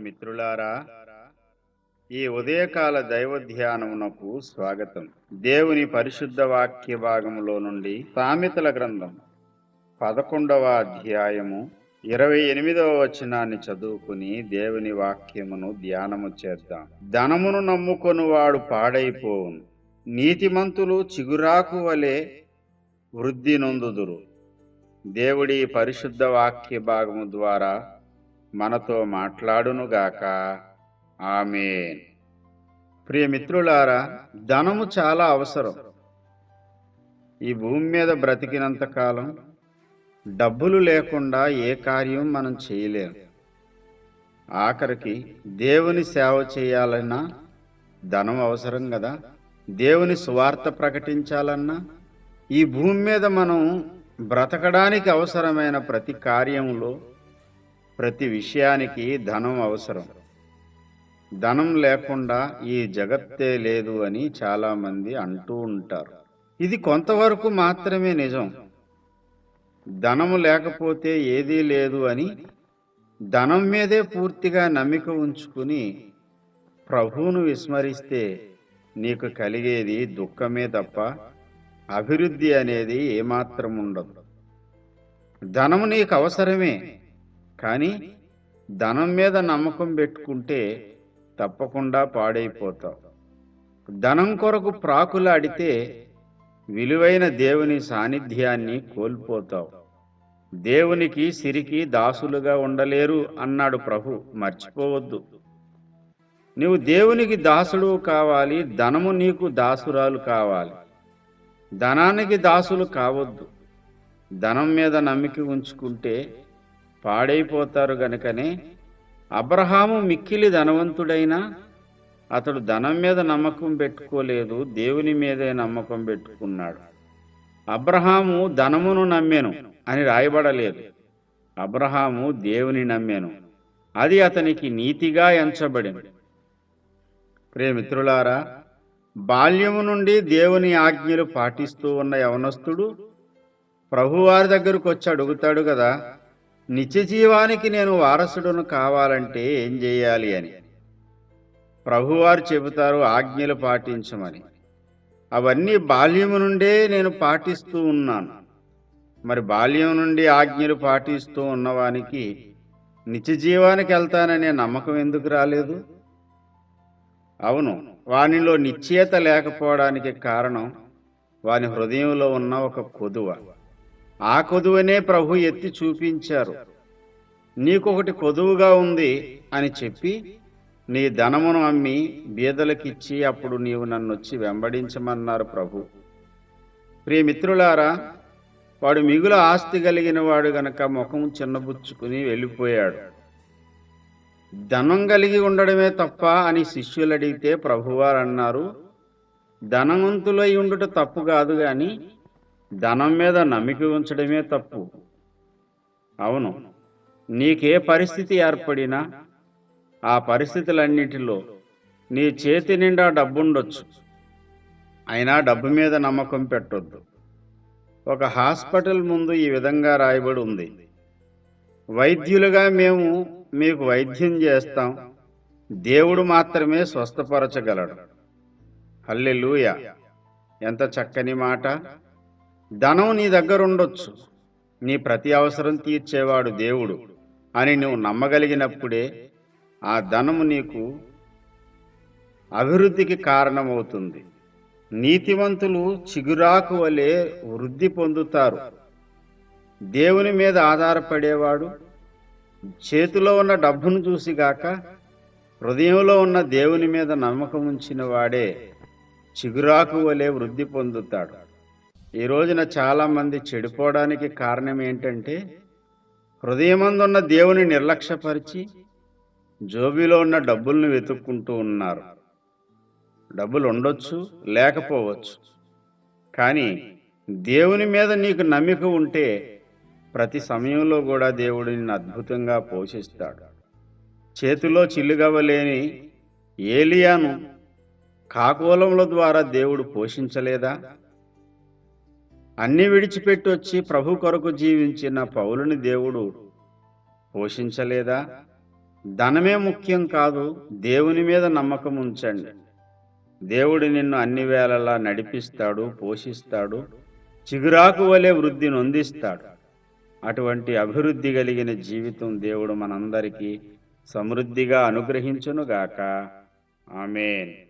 మిత్రులారా ఈ ఉదయకాల దైవ ధ్యానమునకు స్వాగతం. దేవుని పరిశుద్ధ వాక్య భాగములో నుండి సామెతల గ్రంథం పదకొండవ అధ్యాయము ఇరవై ఎనిమిదవ వచనాన్ని చదువుకుని దేవుని వాక్యమును ధ్యానము చేద్దాం. ధనమును నమ్ముకొని వాడు పాడైపోవును. నీతిమంతులు చిగురాకు వలె వృద్ధి నొందుదురు. దేవుడి పరిశుద్ధ వాక్య భాగము ద్వారా మనతో మాట్లాడునుగాక. ఆమెన్. ప్రియమిత్రులారా ధనము చాలా అవసరం. ఈ భూమి మీద బ్రతికినంత కాలం డబ్బులు లేకుండా ఏ కార్యం మనం చేయలేం. ఆఖరికి దేవుని సేవ చేయాలన్నా ధనం అవసరం కదా దేవుని సువార్త ప్రకటించాలన్నా ఈ భూమి మీద మనం బ్రతకడానికి అవసరమైన ప్రతి కార్యంలో ప్రతి విషయానికి ధనం అవసరం. ధనం లేకుండా ఈ జగత్తే లేదు అని చాలామంది అంటూ ఉంటారు. ఇది కొంతవరకు మాత్రమే నిజం. ధనము లేకపోతే ఏదీ లేదు అని ధనం మీదే పూర్తిగా నమ్మిక ఉంచుకుని ప్రభువును విస్మరిస్తే నీకు కలిగేది దుఃఖమే తప్ప అభివృద్ధి అనేది ఏమాత్రం ఉండదు. ధనము నీకు అవసరమే. కానీ ధనం మీద నమ్మకం పెట్టుకుంటే తప్పకుండా పాడైపోతావు. ధనం కొరకు ప్రాకులాడితే విలువైన దేవుని సాన్నిధ్యాన్ని కోల్పోతావు. దేవునికి సిరికి దాసులుగా ఉండలేరు అన్నాడు ప్రభు. మర్చిపోవద్దు. నువ్వు దేవునికి దాసుడు కావాలి ధనము నీకు దాసురాలు కావాలి. ధనానికి దాసులు కావద్దు. ధనం మీద నమ్మిక ఉంచుకుంటే పాడైపోతారు గనుకనే అబ్రహాము మిక్కిలి ధనవంతుడైనా అతడు ధనం మీద నమ్మకం పెట్టుకోలేదు దేవుని మీదే నమ్మకం పెట్టుకున్నాడు. అబ్రహాము ధనమును నమ్మెను అని రాయబడలేదు. అబ్రహాము దేవుని నమ్మెను. అది అతనికి నీతిగా ఎంచబడింది. ప్రేమిత్రులారా బాల్యము నుండి దేవుని ఆజ్ఞలు పాటిస్తూ ఉన్న యవనస్తుడు ప్రభువారి దగ్గరకు వచ్చి అడుగుతాడు కదా నిత్య జీవానికి నేను వారసుడును కావాలంటే ఏం చేయాలి అని. ప్రభువారు చెబుతారు ఆజ్ఞలు పాటించమని. అవన్నీ బాల్యము నుండే నేను పాటిస్తూ ఉన్నాను. మరి బాల్యం నుండి ఆజ్ఞలు పాటిస్తూ ఉన్నవానికి నిత్య జీవానికి వెళ్తాననే నమ్మకం ఎందుకు రాలేదు? అవును వానిలో నిశ్చయత లేకపోవడానికి కారణం వాని హృదయంలో ఉన్న ఒక కొదువ. ఆ కొదువనే ప్రభు ఎత్తి చూపించారు. నీకొకటి కొదువుగా ఉంది అని చెప్పి నీ ధనమును అమ్మి బీదలకిచ్చి అప్పుడు నీవు నన్ను వచ్చి వెంబడించమన్నారు ప్రభు. ప్రియమిత్రులారా వాడు మిగుల ఆస్తి కలిగిన వాడు గనక ముఖం చిన్నబుచ్చుకుని వెళ్ళిపోయాడు. ధనం కలిగి ఉండడమే తప్ప అని శిష్యులు అడిగితే ప్రభువారు అన్నారు ధనవంతులై ఉండుట తప్పు కాదు కానీ ధనం మీద నమ్మిక ఉంచడమే తప్పు. అవును. నీకే పరిస్థితి ఏర్పడినా ఆ పరిస్థితులన్నిటిలో నీ చేతి నిండా డబ్బుండొచ్చు. అయినా డబ్బు మీద నమ్మకం పెట్టొద్దు. ఒక హాస్పిటల్ ముందు ఈ విధంగా రాయబడి ఉంది. వైద్యులుగా మేము మీకు వైద్యం చేస్తాం. దేవుడు మాత్రమే స్వస్థపరచగలడు. హల్లెలూయ. ఎంత చక్కని మాట. ధనం నీ దగ్గర ఉండొచ్చు. నీ ప్రతి అవసరం తీర్చేవాడు దేవుడు అని నువ్వు నమ్మగలిగినప్పుడే ఆ ధనము నీకు అభివృద్ధికి కారణమవుతుంది. నీతివంతులు చిగురాకు వలె వృద్ధి పొందుతారు. దేవుని మీద ఆధారపడేవాడు చేతిలో ఉన్న డబ్బును చూసిగాక హృదయంలో ఉన్న దేవుని మీద నమ్మకం ఉంచిన వాడే చిగురాకు వలె వృద్ధి పొందుతాడు. ఈ రోజున చాలామంది చెడిపోవడానికి కారణం ఏంటంటే హృదయమందున్న దేవుని నిర్లక్ష్యపరిచి జోబీలో ఉన్న డబ్బుల్ని వెతుక్కుంటూ ఉన్నారు. డబ్బులు ఉండొచ్చు లేకపోవచ్చు. కానీ దేవుని మీద నీకు నమ్మిక ఉంటే ప్రతి సమయంలో కూడా దేవుడు నిన్ను అద్భుతంగా పోషిస్తాడు. చేతిలో చిల్లుగవ్వలేని ఏలియాను కాకోలముల ద్వారా దేవుడు పోషించలేదా? అన్ని విడిచిపెట్టి వచ్చి ప్రభు కొరకు జీవించిన పౌలుని దేవుడు పోషించలేదా? ధనమే ముఖ్యం కాదు దేవుని మీద నమ్మకం ఉంచండి. దేవుడు నిన్ను అన్ని వేళలా నడిపిస్తాడు పోషిస్తాడు చిగురాకు వలె వృద్ధి నొందిస్తాడు. అటువంటి అభివృద్ధి కలిగిన జీవితం దేవుడు మనందరికీ సమృద్ధిగా అనుగ్రహించునుగాక. ఆమెన్.